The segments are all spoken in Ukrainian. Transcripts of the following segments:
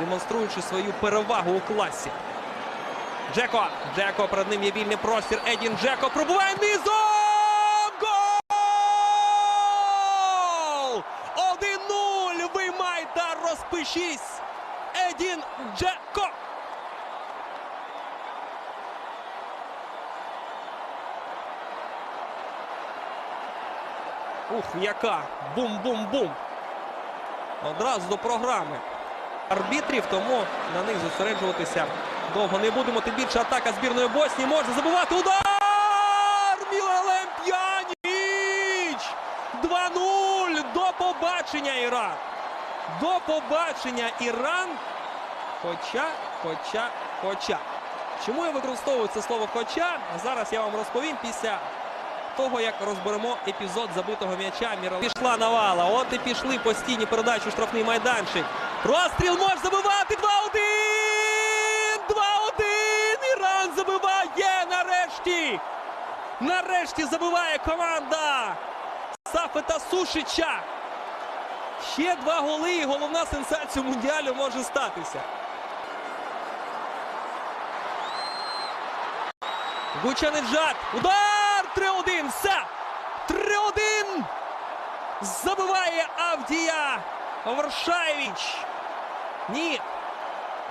демонструючи свою перевагу у класі. Джеко. Джеко. Перед ним є вільний простір. Едін Джеко пробуває низом. Гол! 1-0. Виймай та розпишись. Едін Джеко. Ух, яка! Бум-бум-бум! Одразу до програми арбітрів, тому на них зосереджуватися довго не будемо. Тим більше атака збірної Боснії може забувати удар! Мілелем П'яніч! 2-0! До побачення Іран! До побачення Іран! Хоча, хоча, хоча. Чому я використовую це слово хоча? Зараз я вам розповім після того, як розберемо епізод забитого м'яча. Мірал... Пішла навала. От і пішли постійні передачі у штрафний майданчик. Розстріл може забивати 2-1! 2-1! Іран забиває нарешті! Нарешті забиває команда Сафета Сушича. Ще два голи і головна сенсація Мундіалю може статися. Гучанеджат. Удар! 3-1. Все! 3-1! Забиває Авдія Варшаєвич. Ні.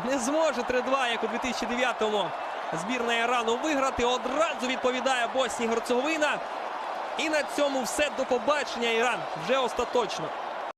Не зможе 3-2, як у 2009-му. Збірна Ірану виграти. Одразу відповідає Боснія і Герцеговина. І на цьому все. До побачення, Іран. Вже остаточно.